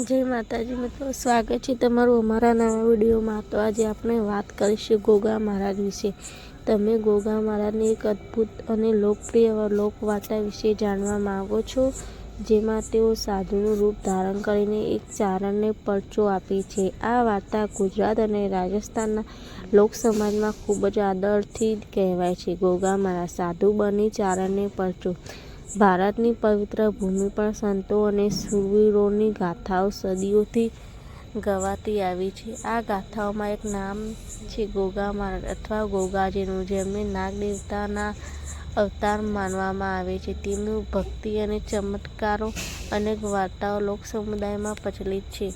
જય માતાજી મિત્રો, સ્વાગત છે તમારું અમારા નવા વિડીયોમાં. તો આજે આપણે વાત કરીશું ગોગા મહારાજ વિશે. તમે ગોગા મહારાજની એક અદ્ભુત અને લોકપ્રિય લોકવાર્તા વિશે જાણવા માગો છો, જેમાં તેઓ સાધુનું રૂપ ધારણ કરીને એક ચારણને પરચો આપે છે. આ વાર્તા ગુજરાત અને રાજસ્થાનના લોક સમાજમાં ખૂબ જ આદરથી કહેવાય છે. ગોગા મહારાજ સાધુ બની, ચારણને પરચો. ભારતની પવિત્ર ભૂમિ પર સંતો અને સુવીરોની ગાથાઓ સદીઓથી ગવાતી આવી છે. આ ગાથાઓમાં એક નામ છે ગોગા અથવા ગોગાજીનું જેમને નાગ દેવતાના અવતાર માનવામાં આવે છે. તેમનું ભક્તિ અને ચમત્કારો અનેક વાર્તાઓ લોક સમુદાયમાં પ્રચલિત છે.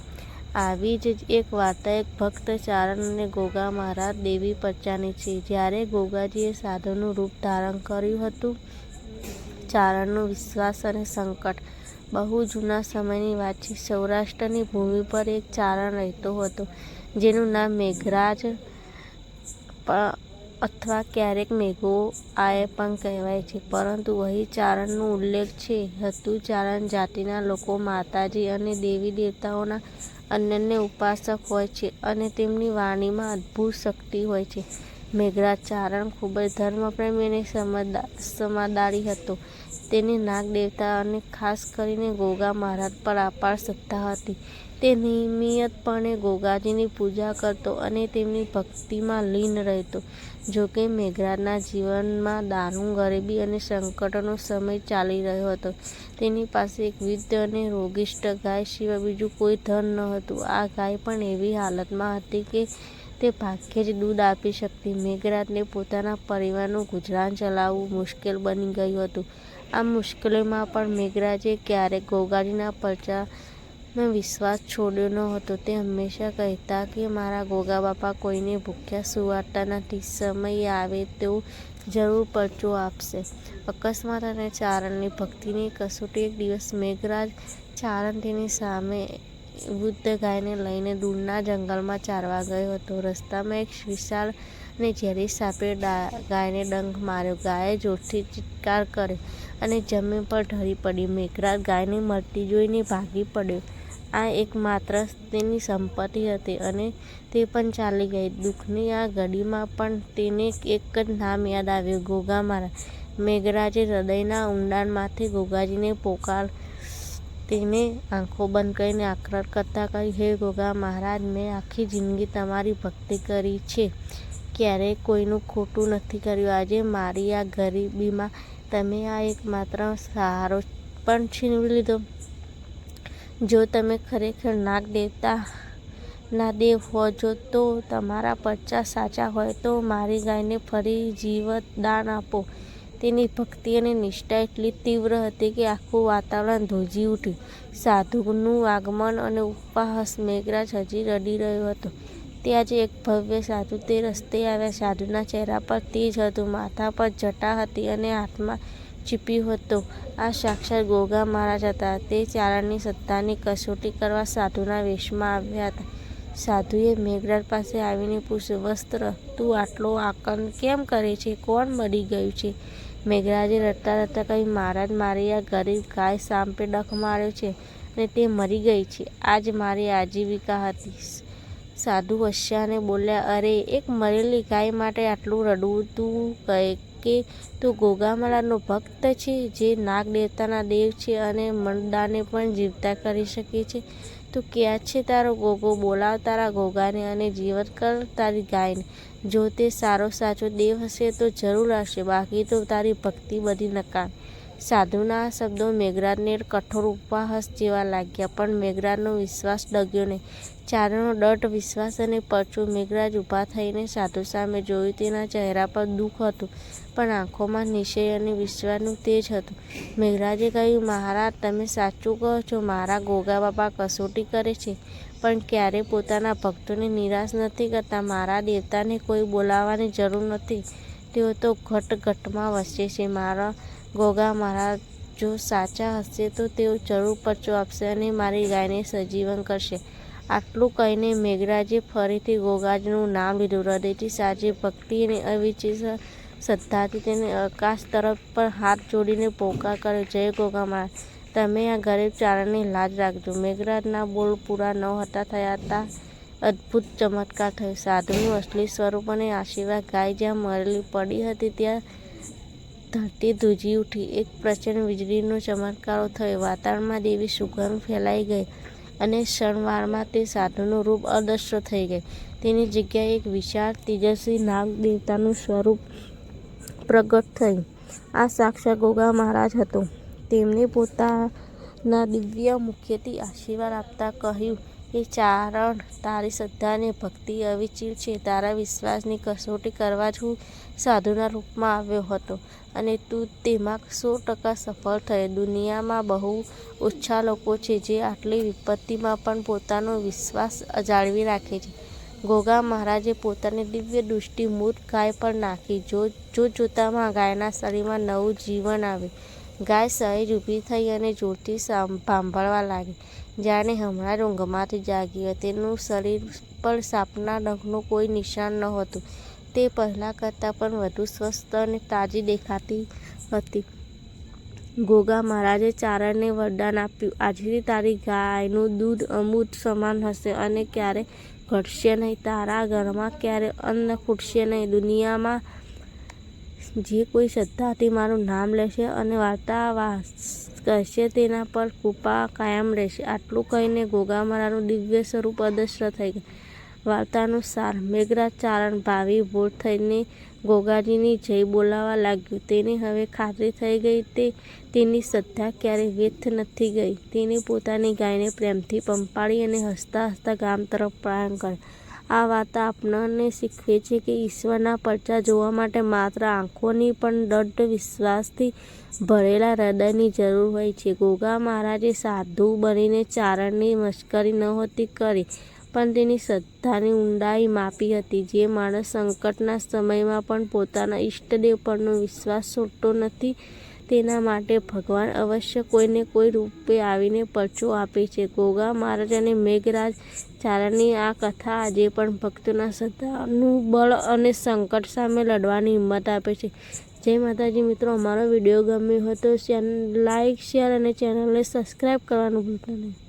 આવી જ એક વાર્તા એક ભક્ત ચારણ અને ગોગા મહારાજ દેવી પચાની છે. જ્યારે ગોગાજીએ સાધુનું રૂપ ધારણ કર્યું હતું ચારણનો વિશ્વાસ અને સંકટ. બહુ જૂના સમયની વાત છે. સૌરાષ્ટ્રની ભૂમિ પર એક ચારણ રહેતો હતો, જેનું નામ મેઘરાજ અથવા ક્યારેક મેઘો આય પણ કહેવાય છે. પરંતુ વહી ચારણનો ઉલ્લેખ છે. હતું ચારણ જાતિના લોકો માતાજી અને દેવી દેવતાઓના અનન્ય ઉપાસક હોય છે અને તેમની વાણીમાં અદ્ભુત શક્તિ હોય છે. મેઘરાજ ચારણ ખૂબ જ ધર્મપ્રેમી અને સમાદારી હતો. તેને નાગ દેવતા અને ખાસ કરીને ગોગા મહારાજ પર અપાર શ્રદ્ધા હતી. તે નિયમિતપણે ગોગાજીની પૂજા કરતો અને તેમની ભક્તિમાં લીન રહેતો. જોકે મેઘરાજના જીવનમાં દારૂણ ગરીબી અને સંકટનો સમય ચાલી રહ્યો હતો. તેની પાસે એક વૃદ્ધ અને રોગિષ્ટ ગાય સિવાય બીજું કોઈ ધન ન હતું આ ગાય પણ એવી હાલતમાં હતી કે તે ભાગ્યે જ દૂધ આપી શકતી. મેઘરાજને પોતાના પરિવારનું ગુજરાન ચલાવવું મુશ્કેલ બની ગયું હતું. આ મુશ્કેલીમાં પણ મેઘરાજે ક્યારેક ગોગાડીના પરચાનો વિશ્વાસ છોડ્યો ન હતો તે હંમેશા કહેતા કે, મારા ગોગા બાપા કોઈને ભૂખ્યા સુવાડતા નથી. સમય આવે તેવું જરૂર પરચો આપશે. અકસ્માત અને ચારણની ભક્તિની કસોટી એક દિવસ મેઘરાજ ચારણ તેની સામે વૃદ્ધ ગાયને લઈને દૂરના જંગલમાં ચારવા ગયો હતો. રસ્તામાં એક વિશાળ અને ઝેરી સાપે ગાયને ડંખ માર્યો. ગાયે જોરથી ચિત્કાર કર્યો અને જમીન પર ઢળી પડી મેઘરાજ ગાયને મરતી જોઈને ભાગી પડ્યો. આ એકમાત્ર તેની સંપત્તિ હતી અને તે પણ ચાલી ગઈ. દુઃખની આ ઘડીમાં પણ તેને એક જ નામ યાદ આવ્યું, ગોગા મહારાજ મેઘરાજે હૃદયના ઊંડાણમાંથી ગોગાજીને પોકાર, તેને આંખો બંધ કરીને આક્રર કરતાં કહ્યું, હે ગોગા મહારાજ, મેં આખી જિંદગી તમારી ભક્તિ કરી છે. ક્યારેય કોઈનું ખોટું નથી કર્યું. આજે મારી આ ગરીબીમાં તમે આ એકમાત્ર સહારો પણ છીનવી લીધો. જો તમે ખરેખર નાગ દેવતાના દેવ હો, જો તો તમારા પચાસ સાચા હોય, તો મારી ગાયને ફરી જીવત દાન આપો. તેની ભક્તિ અને નિષ્ઠા એટલી તીવ્ર હતી કે આખું વાતાવરણ ધોજી ઉઠ્યું. સાધુનું આગમન અને ઉપવાસ મેઘરાજ હજી રડી રહ્યો હતો. ત્યાં જ એક ભવ્ય સાધુ. તે રસ્તે આવ્યા સાધુના ચહેરા પર તેજ હતું. માથા પર જટા હતી અને હાથમાં ચીપ્યું હતું. આ સાક્ષાત ગોગા મહારાજ હતા. તે ચારણની સત્તાની કસોટી કરવા સાધુના વેશમાં આવ્યા હતા. સાધુએ મેઘરાજ પાસે આવીને પૂછ્યું, વસ્ત્ર, તું આટલો આકંદ કેમ કરે છે? કોણ મરી ગયું છે? મેઘરાજે રડતા રડતા કહ્યું, મહારાજ, મારી આ ગરીબ ગાય સાંપે ડખ માર્યો છે અને તે મરી ગઈ છે. આજ મારી આજીવિકા હતી. સાધુ હસ્યાને બોલ્યા, અરે, એક મરેલી ગાય માટે આટલું રડવું તું કહે કે તું ગોગામાળાનો ભક્ત છે, જે નાગ દેવતાના દેવ છે અને મંડાને પણ જીવતા કરી શકે છે? તું ક્યાં છે તારો ગોગો? બોલાવ તારા ગોગાને અને જીવન કર તારી ગાયને. જો તે સારો સાચો દેવ હશે તો જરૂર આવશે, બાકી તો તારી ભક્તિ બધી નકામ. સાધુના શબ્દો મેઘરાજને કઠોર ઉપહાસ જેવા લાગ્યા, પણ મેઘરાજનો વિશ્વાસ ડગ્યો નહીં. ચારણો દટ વિશ્વાસ અને પરચું મેઘરાજ ઊભા થઈને સાધુ સામે જોયું તેના ચહેરા પર દુઃખ હતું, પણ આંખોમાં નિશ્ચય અને વિશ્વાસનું તેજ હતું. મેઘરાજે કહ્યું, મહારાજ, તમે સાચું કહો છો, મારા ગોગા બાપા કસોટી કરે છે, પણ ક્યારેય પોતાના ભક્તોને નિરાશ નથી કરતા? મારા દેવતાને કોઈ બોલાવવાની જરૂર નથી. તેઓ તો ઘટ ઘટમાં વસે છે. મારા ગોગા મહારાજ જો સાચા હશે તો તેઓ જરૂર પરચો આપશે અને મારી ગાયને સજીવન કરશે. આટલું કહીને મેઘરાજે ફરીથી ગોગાજનું નામ લીધું. હૃદયથી સાચી ભક્તિ અને અવિચિત શ્રદ્ધાથી તેને આકાશ તરફ પર હાથ જોડીને પોકાર કર્યો. જય ગોગા મહારાજ, તમે આ ગરીબ ચારણની લાજ રાખજો મેઘરાજના બોલ પૂરા ન હતા થયા હતા અદ્ભુત ચમત્કાર થયો. સાધુનું અસલી સ્વરૂપ અને આશીર્વાદ ગાય જ્યાં મરેલી પડી હતી ત્યાં ધરતી ધ્રુજી ઉઠી. એક પ્રચંડ વીજળીનો ચમત્કારો થયો. વાતાવરણમાં દેવી સુગંધ ફેલાઈ ગઈ અને ક્ષણવારમાં તે સાધુનું રૂપ અદૃશ્ય થઈ ગઈ તેની જગ્યાએ એક વિશાળ, તેજસ્વી નાગ દેવતાનું સ્વરૂપ પ્રગટ થયું. આ સાક્ષાત ગોગા મહારાજ હતો. તેમણે પોતાના દિવ્ય મુખ્યથી આશીર્વાદ આપતા કહ્યું કે ચારણ તારી શ્રદ્ધાને ભક્તિ અવિચલ છે. તારા વિશ્વાસની કસોટી કરવા જ હું સાધુના રૂપમાં આવ્યો હતો અને તું તેમાં સો ટકા સફળ થયો. દુનિયામાં બહુ ઓછા લોકો છે જે આટલી વિપત્તિમાં પણ પોતાનો વિશ્વાસ જાળવી રાખે છે. ગોગા મહારાજે પોતાની દિવ્ય દૃષ્ટિ મૂર્ત ગાય પર નાખી. જો જોતામાં ગાયના શરીરમાં નવું જીવન આવ્યું ગાય સહેજ ઊભી થઈ અને જોરથી સાંભળવા લાગી. જાણે હમણાં જ ઊંઘમાંથી જાગી તેનું શરીર પર સાપના ડંખનું કોઈ નિશાન નહોતું તે પહેલાં કરતાં પણ વધુ સ્વસ્થ અને તાજી દેખાતી હતી. ગોગા મહારાજે ચારણને વરદાન આપ્યું. આજથી તારી ગાયનું દૂધ અમૂત સમાન હશે અને ક્યારે ઘટશે નહીં? તારા ઘરમાં ક્યારે અન્ન ખૂટશે નહીં? દુનિયામાં જે કોઈ શ્રદ્ધાથી મારું નામ લેશે અને વાર્તા કરશે તેના પર કૃપા કાયમ રહેશે. આટલું કહીને ગોગા મારાનું દિવ્ય સ્વરૂપ અદૃશ્ય થઈ ગયું. વાર્તાનું સાર મેઘરાજ ચારણ ભાવિ ભોર થઈને ગોગાજીની જય બોલાવવા લાગ્યું. તેને હવે ખાતરી થઈ ગઈ તે તેની શ્રદ્ધા ક્યારેય વ્યર્થ નથી ગઈ. તેને પોતાની ગાયને પ્રેમથી પંપાળી અને હસતા હસતા ગામ તરફ પ્રયાણ કર્યો. આ વાર્તા આપણને શીખવે છે કે ઈશ્વરના પરચા જોવા માટે માત્ર આંખોની પણ દૃઢ વિશ્વાસથી ભરેલા હૃદયની જરૂર હોય છે. ગોગા મહારાજે સાધુ બનીને ચારણની મશ્કરી નહોતી કરી, પણ તેની શ્રદ્ધાની ઊંડાઈ માપી હતી. જે માણસ સંકટના સમયમાં પણ પોતાના ઈષ્ટદેવ પરનો વિશ્વાસ છોડતો નથી તેના માટે ભગવાન અવશ્ય કોઈને કોઈ રૂપે આવીને પરચો આપે છે. ગોગા મહારાજ અને મેઘરાજ ચારણની આ કથા આજે પણ ભક્તોના શ્રદ્ધાનું બળ અને સંકટ સામે લડવાની હિંમત આપે છે. જય માતાજી મિત્રો, અમારો વીડિયો ગમ્યો હોય તો લાઇક શેર અને ચેનલને સબસ્ક્રાઈબ કરવાનું ભૂલતા નહીં.